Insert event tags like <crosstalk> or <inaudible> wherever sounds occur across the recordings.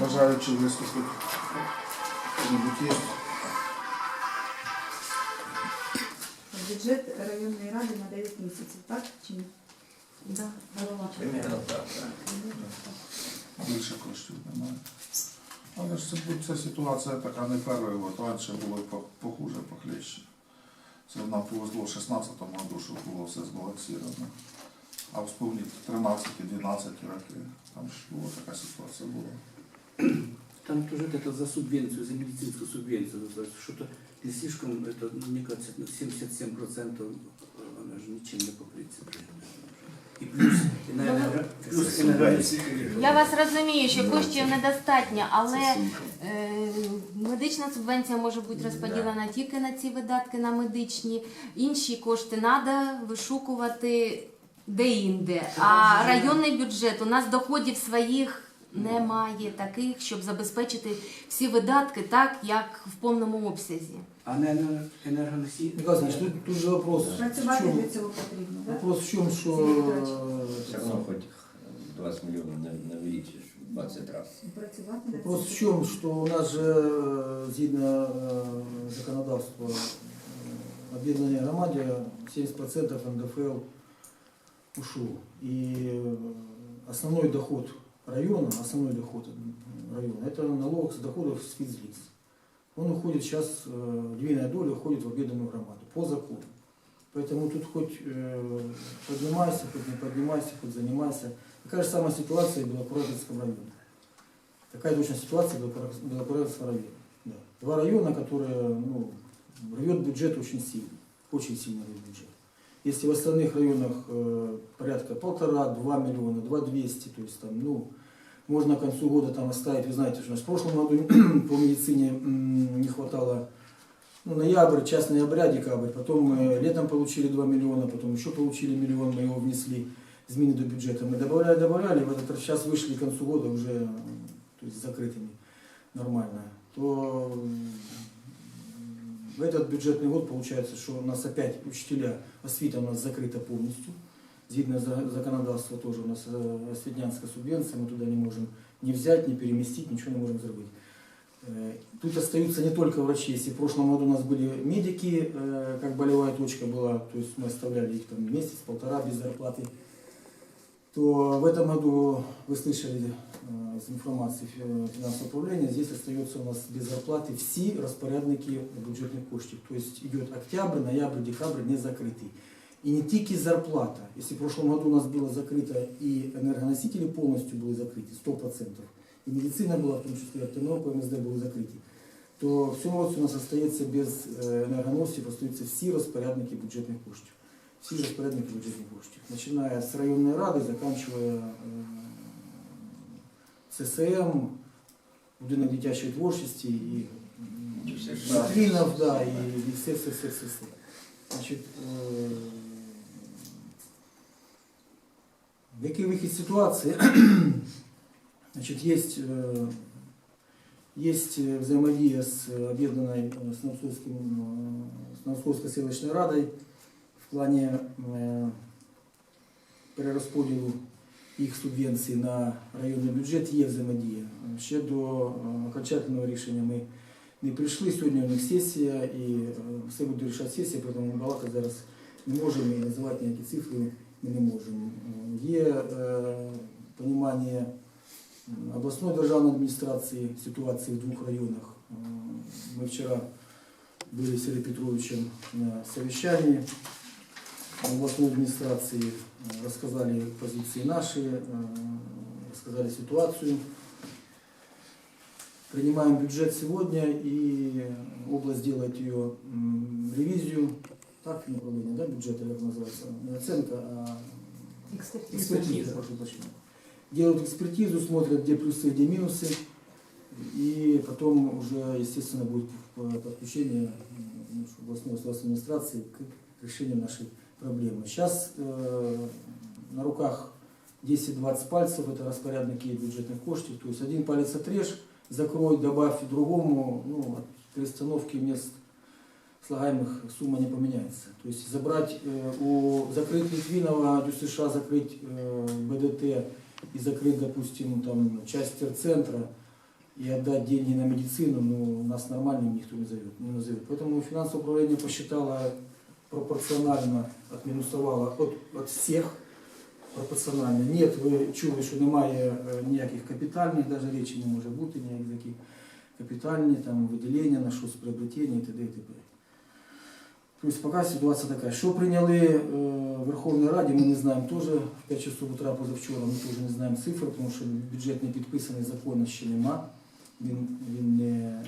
Бажаючи виступити. Хто-небудь є? Бюджет районної ради на 9 місяців, так чи ні? Да. Примерно так, так. Більше коштів немає. Але ж це, ця ситуація така не перша, от раніше було похуже, похлеще. Це нам повезло в 16-му году, що було все збалансировано. А вспомніть 13-12 роки, там ж була така ситуація була Там тоже это за субвенцию, за медицинскую субвенцию, то есть что-то не слишком, это, мне кажется, на 77% она же ничем не покрыться. И плюс, и, наверное, плюс энергетика. Я вас розумію, що коштів недостатньо, але е, медична субвенція може бути розподілена тільки на ці видатки на медичні. Інші кошти треба вишукувати де-інде. А районний бюджет у нас доходів своїх немає таких, щоб забезпечити всі видатки так, як в повному обсязі. А на энер- энергоноситель... Михаил Иванович, тут, тут же вопрос. В Працювати чем, для цього потрібно, так? вопрос в чем, что... Сергей Петрович. э, Все равно хоть 20 миллионов на- навеличишь в 20 раз. Працювати для Вопрос цього. в чем, что у нас же, э, згідно э, законодавства, э, об'єднання громаді 70% НДФЛ ушло. И э, основной доход района, основной доход района, это налог с доходов с физлиц. Он уходит сейчас, э, львиная доля уходит в объединенную громаду по закону. Поэтому тут хоть э, поднимайся, хоть не поднимайся, хоть занимайся. Такая же самая ситуация в Белокуратинском районе. Такая точно ситуация в Белокура- Белокуратинском районе. Да. Два района, которые ну, рвет бюджет очень сильно. Очень сильно рвет бюджет. Если в остальных районах э, порядка полтора-два миллиона, два двести, то есть там, ну, можно к концу года там оставить, вы знаете, что у нас в прошлом году <clears throat> по медицине не хватало ну, ноябрь, час ноября, декабрь, потом мы летом получили 2 миллиона, потом еще получили миллион, мы его внесли, измены до бюджета. Мы добавляли, добавляли, в этот раз сейчас вышли к концу года уже то есть закрытыми нормально. То в этот бюджетный год получается, что у нас опять учителя, освита у нас закрыта полностью. Згідно за- законодавства тоже у нас э, освітнянська субвенция, мы туда не можем ни взять, ни переместить, ничего не можем сделать. Э, Тут остаются не только врачи. Если в прошлом году у нас были медики, э, как болевая точка была, то есть мы оставляли их там месяц, полтора без зарплаты, то в этом году вы слышали э, из информации фи- финансового управления, здесь остается у нас без зарплаты все распорядники бюджетных коштів. То есть идет октябрь, ноябрь, декабрь не закрытый. И не тільки зарплата. Если в прошлом году у нас было закрыто и энергоносители полностью были закрыты, 100%, и медицина была, в том числе РТНО, ПМСД были закрыты, то в цьому році у нас остається без е, енергоносів, остаються всі розпорядники бюджетних коштів. Всі розпорядники бюджетних коштів. Починає з районної ради, закінчує е, ЦСМ, будинок дитячої творчості і І все ж Литвинов, да, и, и все, все, все, все, все. Значит, э, в який вихід ситуації? <clears throat> Значит, есть, э, есть э, взаимодействие с э, объединенной э, с Новосольским, э, с Новосольской селищной радой в плане э, перерозподілу їх субвенцій на районний бюджет є взаємодія. Ще до е, окончательного рішення ми не прийшли. Сьогодні у них сесія і е, все буде рішати сесія, тому ми балакати зараз не можемо і називати ніякі цифри ми не можемо. Е, Є е, понімання м, обласної державної адміністрації ситуації в двох районах. Е, Ми вчора були з Сергієм Петровичем на совещании областной администрации, э, рассказали позиции наши, э, рассказали ситуацию. Принимаем бюджет сегодня, и область делает ее ревизию, так направление, да, бюджета, как называется, не оценка, а Експертиза. экспертиза, прошу прощения. Делают экспертизу, смотрят, где плюсы, где минусы, и потом уже, естественно, будет подключение областной государственной администрации к решению нашей проблемы. Сейчас э, на руках 10-20 пальцев, это распорядники бюджетных коштів, то есть один палец отрежь, закрой, добавь другому, ну, от перестановки мест слагаемых сумма не поменяется. То есть забрать, э, у, закрыть Литвинова, ДЮСШ, закрыть э, БДТ и закрыть, допустим, там часть терцентра и отдать деньги на медицину, ну, нас нормальным никто не, зовет, не назовет. Поэтому финансовое управление посчитало пропорционально, отмінусувало от, от всіх пропорціонально. Нет, ви чули, що немає е, ніяких капітальних, навіть речі не може бути, ніяких таких капітальні там, виділення на щось приобретення і т.д. і т.п. Тобто поки ситуація така. Що прийняли е, в Верховній Раді, ми не знаємо теж. В 5 часов утра позавчора ми теж не знаємо цифр, тому що бюджет не підписаний, закону ще нема. Він, він не,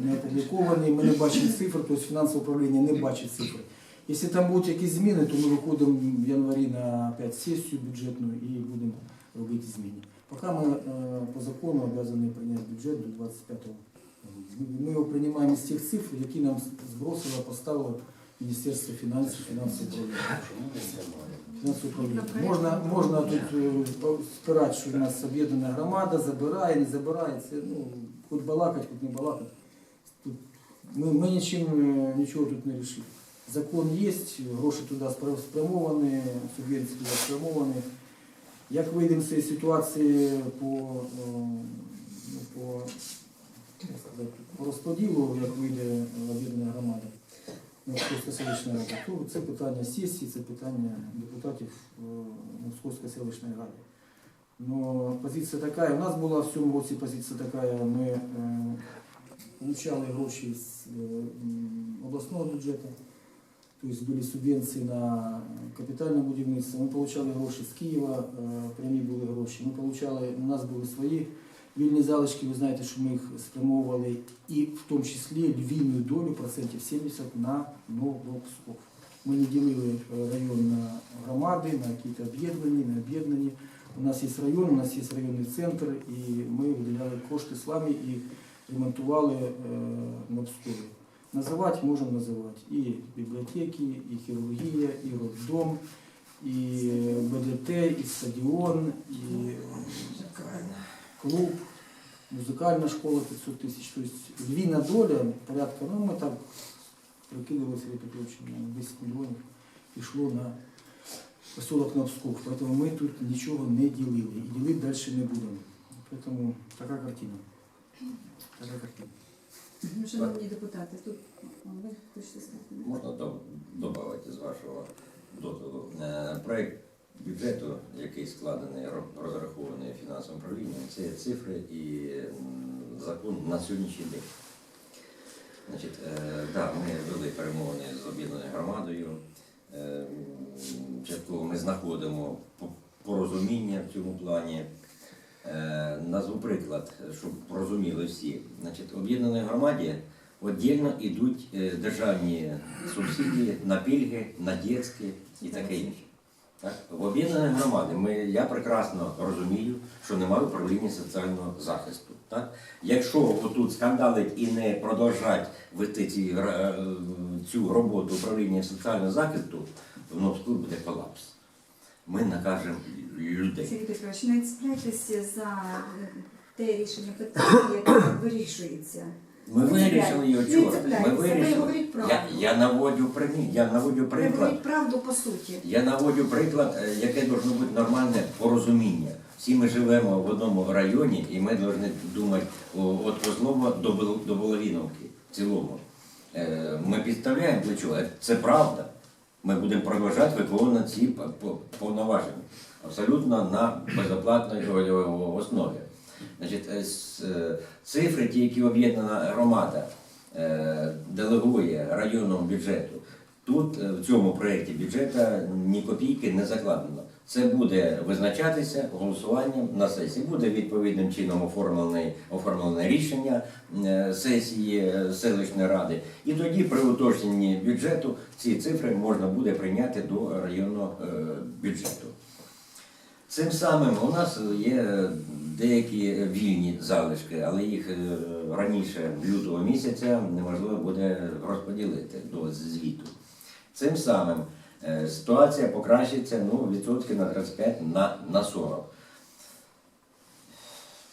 не опублікований, ми не бачимо цифр, тобто фінансове управління не бачить цифр. Якщо там будуть якісь зміни, то ми виходимо в январі на опять сесію бюджетну і будемо робити зміни. Поки ми е, по закону обов'язані прийняти бюджет до 25 грудня. Ми його приймаємо з тих цифр, які нам збросило, поставило Міністерство фінансів, фінансове управління. Можна, можна тут е, спирати, що у нас об'єднана громада забирає, не забирає. Це ну, хоч балакать, хоч не балакать. Тут ми, ми нічим е, нічого тут не вирішили. Закон є, гроші туди спрямовані, субвенції туди спрямовані. Як вийдемо з цієї ситуації по, е, ну, по, сказати, по розподілу, як вийде об'єднана громада, Московська селищна рада, то це питання сесії, це питання депутатів е, Московської селищної ради. Но позиція така, у нас була в цьому році позиція така, ми е, гроші з е, обласного бюджету, тобто були субвенції на капітальне будівництво, ми отримали гроші з Києва, е, прямі були гроші, ми получали, у нас були свої вільні залишки, ви знаєте, що ми їх спрямовували і в тому числі львівну долю процентів 70 на Новопсков. Ми не ділили е, район на громади, на якісь об'єднані, не об'єднані. У нас є район, у нас є районний центр, і ми виділяли кошти з вами і ремонтували е, Новпскові. Називати можемо називати і бібліотеки, і хірургія, і роддом, і БДТ, і стадіон, і клуб, музикальна школа 500 тисяч. Тобто львіна доля порядка, ну ми так прикидували Сергій Петрович, на 10 мільйонів пішло на поселок Новсков. Поэтому ми тут нічого не ділили і ділити далі не будемо. Поэтому така картина. Така картина. Ну, Шановні депутати, тут ви хочете сказати? Можна додати з вашого дозволу. Е, Проект бюджету, який складений, ро- розрахований фінансовим управлінням, це є цифри і закон на сьогоднішній день. Значить, е, да, ми вели перемовини з об'єднаною громадою. Е, Частково ми знаходимо порозуміння в цьому плані. Е, Назву приклад, щоб розуміли всі. Значить, об'єднаної громаді віддільно йдуть е, державні субсидії на пільги, на дітські і таке інше. Так? В об'єднаної громади ми, я прекрасно розумію, що немає управління соціального захисту. Так? Якщо отут скандалить і не продовжать вести ці, е, цю роботу управління соціального захисту, то в Новську буде колапс. Ми накажемо людей. Сергій Петрович, не цепляйтеся за е, те рішення питання, яке вирішується. Ми Не вирішили його вчора. Ми вирішили. Я, я наводю примір, я наводю приклад. правду по суті. Я наводю приклад, е, яке должно бути нормальне порозуміння. Всі ми живемо в одному районі, і ми повинні думати о- від Козлова до, Воловіновки в цілому. Е, Ми підставляємо плечо, це правда. Ми будемо продовжувати виконувати ці повноваження. Абсолютно на безоплатній основі. Значить, е, е, цифри, ті, які об'єднана громада е, делегує районному бюджету, тут в цьому проєкті бюджету ні копійки не закладено. Це буде визначатися голосуванням на сесії. Буде відповідним чином оформлене, оформлене рішення сесії е, селищної ради. І тоді при уточненні бюджету ці цифри можна буде прийняти до районного е, бюджету. Цим самим у нас є деякі вільні залишки, але їх е, раніше лютого місяця неможливо буде розподілити до звіту. Цим самим е, ситуація покращиться ну, відсотки на 35 на, на 40.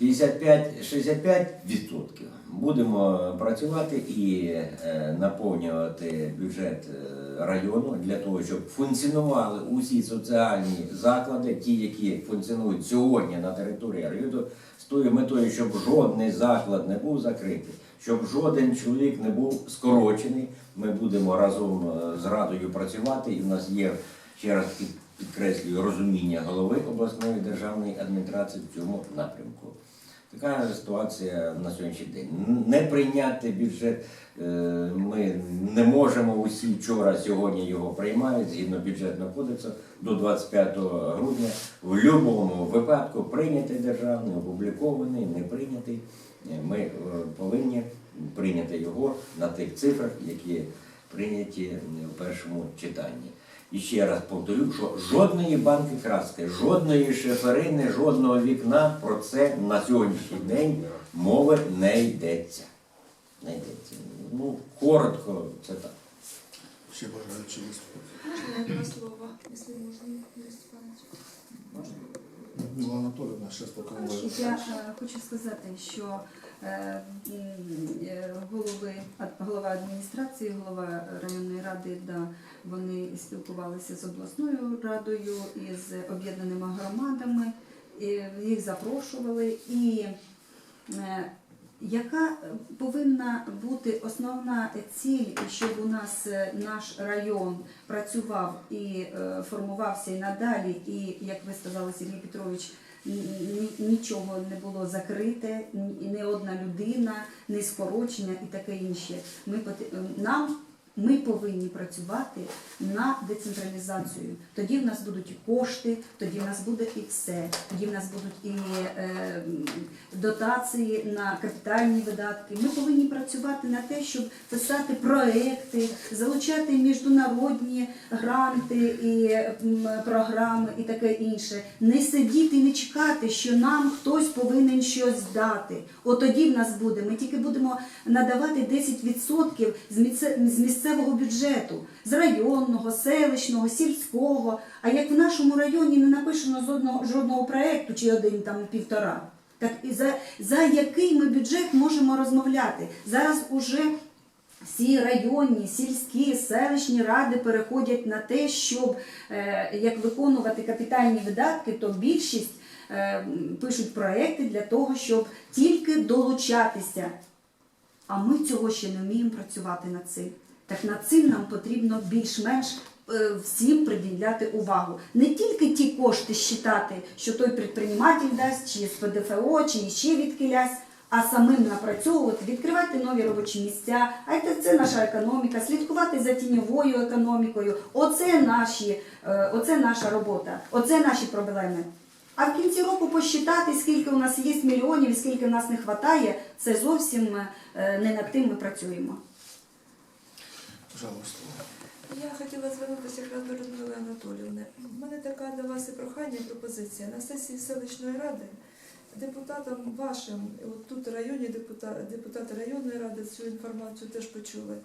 55-65 відсотків. Будемо працювати і е, наповнювати бюджет е, району для того, щоб функціонували усі соціальні заклади, ті, які функціонують сьогодні на території району, з тою метою, щоб жодний заклад не був закритий, щоб жоден чоловік не був скорочений. Ми будемо разом е, з радою працювати, і в нас є ще раз під- підкреслюю розуміння голови обласної державної адміністрації в цьому напрямку. Така ситуація на сьогоднішній день. Не прийняти бюджет е, ми не можемо усі вчора, сьогодні його приймають згідно бюджетного кодексу до 25 грудня. В будь-якому випадку прийнятий державний, опублікований, не прийнятий. Е, Ми е, повинні прийняти його на тих цифрах, які прийняті в першому читанні. І ще раз повторю, що жодної банки краски, жодної шиферини, жодного вікна про це на сьогоднішній день мови не йдеться. Не йдеться. Ну, коротко, це так. Ще бажаючи виступити. Два слова, если можно, Юрий Степанович? Людмила Анатоліївна, ще ви. Я е, хочу сказати, що голови, голова адміністрації, голова районної ради, да, вони спілкувалися з обласною радою і з об'єднаними громадами, і їх запрошували. І е, яка повинна бути основна ціль, щоб у нас е, наш район працював і е, формувався і надалі, і як ви сказали, Сергій Петрович, нічого не було закрите, ні одна людина, не скорочення і таке інше. Ми поти- е, нам ми повинні працювати на децентралізацію. Тоді в нас будуть і кошти, тоді в нас буде і все. Тоді в нас будуть і е, дотації на капітальні видатки. Ми повинні працювати на те, щоб писати проекти, залучати міжнародні гранти і програми і таке інше. Не сидіти не чекати, що нам хтось повинен щось дати. От тоді в нас буде. Ми тільки будемо надавати 10% з місце- з місцевого бюджету, з районного, селищного, сільського. А як в нашому районі не напишено жодного, жодного проєкту, чи один там півтора. Так і за, за який ми бюджет можемо розмовляти? Зараз уже всі районні, сільські, селищні ради переходять на те, щоб е, як виконувати капітальні видатки, то більшість е, пишуть проекти для того, щоб тільки долучатися. А ми цього ще не вміємо працювати над цим. Так над цим нам потрібно більш-менш е, всім приділяти увагу. Не тільки ті кошти считати, що той підприєматель дасть, чи з ПДФО, чи ще відкилясь, а самим напрацьовувати, відкривати нові робочі місця. А це, це наша економіка, слідкувати за тіньовою економікою. Оце, наші, е, оце наша робота, оце наші проблеми. А в кінці року посчитати, скільки у нас є мільйонів скільки у нас не вистачає, це зовсім е, не над тим ми працюємо. Пожалуйста. Я хотіла звернутися якраз до Людмили Анатоліївни. У мене така до вас і прохання, і пропозиція. На сесії селищної ради депутатам вашим, от тут районі депутати, депутати районної ради цю інформацію теж почули,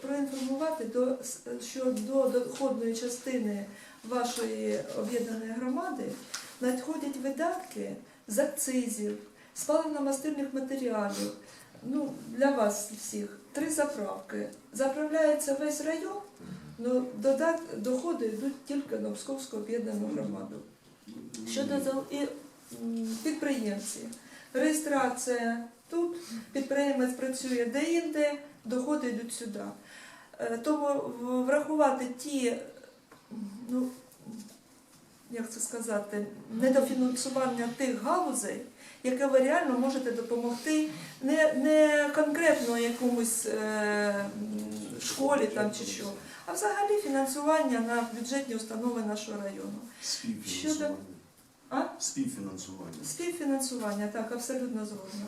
проінформувати, до, що до доходної частини вашої об'єднаної громади надходять видатки з акцизів, з паливно-мастильних матеріалів, ну, для вас всіх три заправки. Заправляється весь район, ну додат, доходи йдуть тільки на Псковську об'єднану громаду. Щодо і, підприємці, реєстрація тут, підприємець працює де-інде, доходи йдуть сюди. Е, Тому врахувати ті, ну, як це сказати, недофінансування тих галузей, яке ви реально можете допомогти не, не конкретно якомусь е, школі там чи що, а взагалі фінансування на бюджетні установи нашого району. Співфінансування. А? Співфінансування. Співфінансування, так, абсолютно згодна.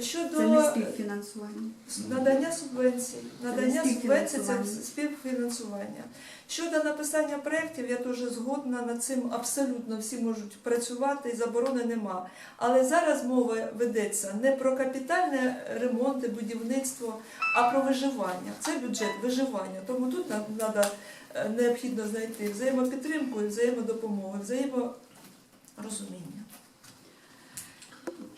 Щодо Це не співфінансування. надання субвенцій, надання Це субвенцій це співфінансування. Щодо написання проєктів, я теж згодна над цим абсолютно всі можуть працювати і заборони нема. Але зараз мова ведеться не про капітальне ремонти, будівництво, а про виживання. Це бюджет виживання. Тому тут нам треба необхідно знайти взаємопідтримку, взаємодопомогу, взаєморозуміння.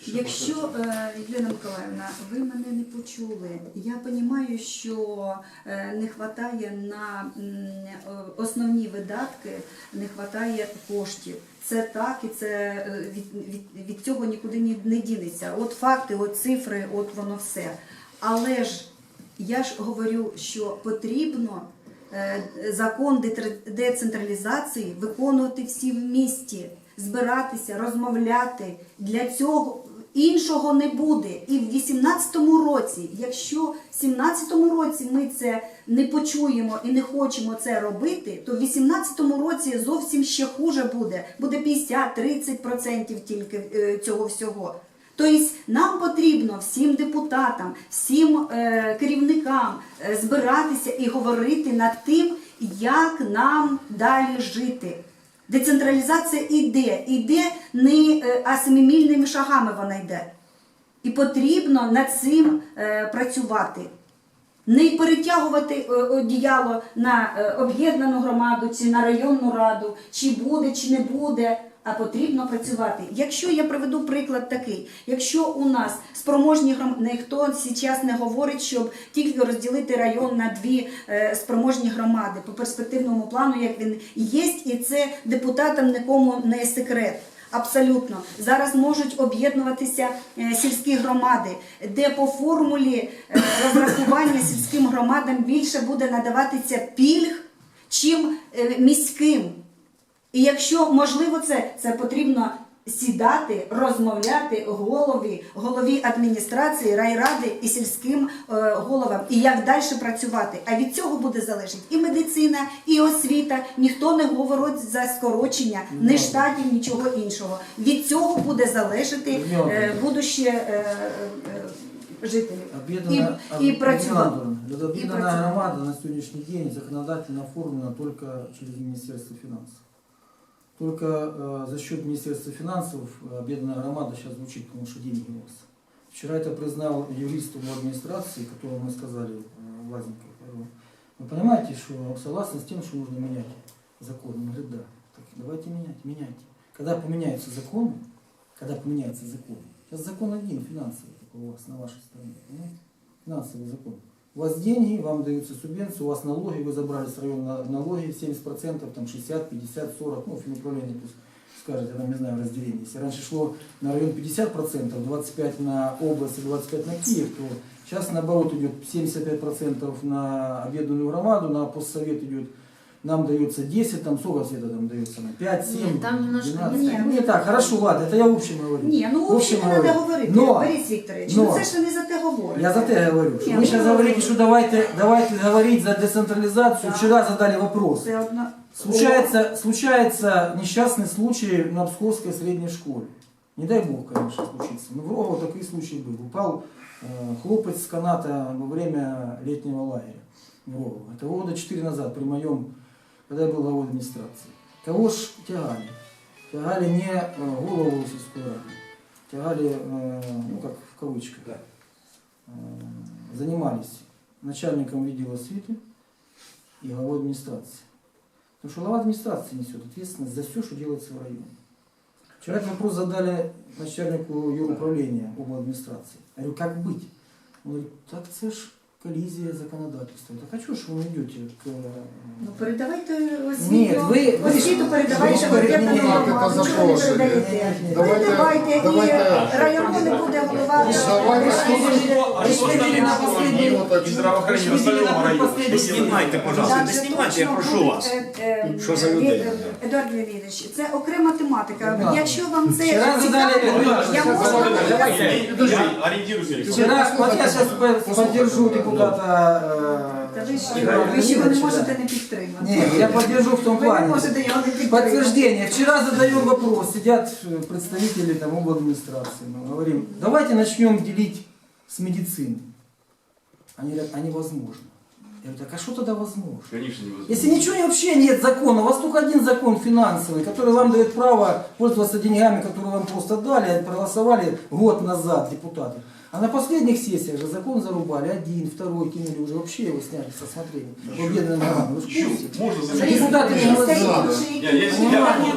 Якщо е, Єлена Миколаївна, ви мене не почули. Я розумію, що е, не вистачає на е, основні видатки, не вистачає коштів. Це так, і це е, від, від, від цього нікуди ні- не дінеться. От факти, от цифри, от воно все. Але ж я ж говорю, що потрібно е, закон децентралізації виконувати всі в місті, збиратися, розмовляти. Для цього іншого не буде. І в 18-му році, якщо в 17-му році ми це не почуємо і не хочемо це робити, то в 18-му році зовсім ще хуже буде. Буде 50-30% тільки е, цього всього. Тобто нам потрібно всім депутатам, всім е, керівникам е, збиратися і говорити над тим, як нам далі жити. Децентралізація йде, йде не е, а семимільними шагами вона йде. І потрібно над цим е, працювати. Не перетягувати е, одіяло на об'єднану громаду чи на районну раду, чи буде, чи не буде, а потрібно працювати. Якщо я приведу приклад такий, якщо у нас спроможні громади, ніхто зараз не говорить, щоб тільки розділити район на дві е, спроможні громади по перспективному плану, як він є, і це депутатам нікому не секрет. Абсолютно зараз можуть об'єднуватися е, сільські громади, де по формулі е, розрахування сільським громадам більше буде надаватися пільг, чим міським. І якщо можливо це, це потрібно сідати, розмовляти голові, голові адміністрації, райради і сільським е, головам, і як далі працювати. А від цього буде залежати і медицина, і освіта. Ніхто не говорить за скорочення, не штатів, нічого іншого. Від цього буде залежати е, будуще е, е, жителів. Объединенная, И- и працювати. Объединенная- И Объединенная працювати. громада на сегодняшний день законодательно оформлена только через Министерство финансов. Только э, за счет Министерства финансов э, объединенная громада сейчас звучит, потому что деньги у вас. Вчера это признал юрист в администрации, которому мы сказали, э, Власенко. говорю, Вы понимаете, что согласны с тем, что нужно менять закон? Он говорит, да. Так, давайте менять, меняйте. Когда поменяются законы, когда поменяется закон, сейчас закон один, финансовый, у вас на вашей стороне, понимаете? Финансовый закон. У вас деньги, вам даются субвенции, у вас налоги, вы забрали с района налоги 70%, там 60, 50, 40, ну, финуправление пусть скажет, я там не знаю разделение. Если раньше шло на район 50%, 25% на область и 25% на Киев, то сейчас наоборот идет 75% на объединенную громаду, на постсовет идет нам дается 10, там сколько света там дается? 5, 7, Нет, там немножко 12. не так. Ну, не так, хорошо, ладно, это я в общем говорю. Ні, ну В общем взагалі не треба говорю. говорити, Но- Борис Вікторович. но- ну це ж ви не за те говорите. Я за те говорю. Что Не, вы ну, сейчас ну, говорите, ну, что давайте, давайте говорить за децентрализацию. Да. Вчера задали вопрос. Це одна... Случается, случается несчастный случай на Псковской средней школе. Не дай бог, конечно, случится. Но в Рогово такой случай был. Упал э, хлопец с каната во время летнего лагеря в Рогово. Это года 4 назад при моем, когда я был главой администрации. Кого ж тягали? Тягали не э, голову сельской рады. Тягали, э, ну как в кавычках, э, занимались начальником видела освиты и главой администрации. Потому что глава администрации несет ответственность за все, что делается в районе. Вчера этот вопрос задали начальнику юруправления об администрации. Я говорю, как быть? Он говорит, так це ж коллизия законодательства. Так а чего ж вы идете к... э, Ну передавайте освіту. Ні, ви- ви- освіту передавайте ви- об'єднану ні, ні, громаду. це Чого не запрошення. передаєте? Давайте- Передавайте, давайте- і району не буде голова. Давайте- Пришли на последний... І здравоохранення в остальному районі. Не знімайте, пожалуйста, не знімайте, я прошу вас. е, е, Що за людей? е, Едуард Леонідович, це окрема тематика. Ну, Якщо вам це Вчора задали- цікаво, я зараз можу вам задали. Я ориентируюсь. Вчера, вот я сейчас поддержу депутата... Та э, ви що, Ігоря ви що ви не Леонідовича, можете да. не підтримати. Нет, я поддержу в том Ви не плане. можете його не підтримати. Подтверждение. Вчера задаем вопрос, сидят э, представители там об администрации. Мы говорим, давайте начнем делить с медицины. Они говорят, а невозможно. Я говорю, так а что тогда возможно? Конечно, невозможно. Если ничего вообще нет закона, у вас только один закон финансовый, который вам дает право пользоваться деньгами, которые вам просто дали, проголосовали год назад депутаты. А на последних сессиях же закон зарубали, один, второй, кинули уже вообще его сняли со смотрения. В объединенном громаде. Вы ж в курсе? Можна Депутати замінити? не голосують. Я- я- Понимаете?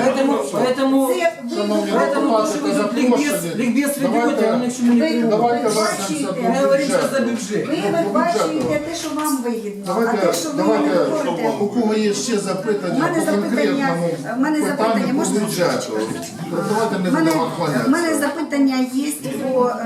Поэтому, поэтому, Шановні поэтому то, депутати, что вы це тут ликбез, запрошені. ликбез Давайте- ведете, оно еще не приводит. Давайте Ви вернемося бачите, до Мы говорим сейчас за бюджету. бюджет. Ви вибачуєте те, що вам вигідно, а Давайте, те, що ви давайте, говорите. у кого є ще У запитання мене по запитання- конкретному в мене запитання питанню по можна? бюджету? Давайте не У мене, будемо в мене відклонятися. запитання є по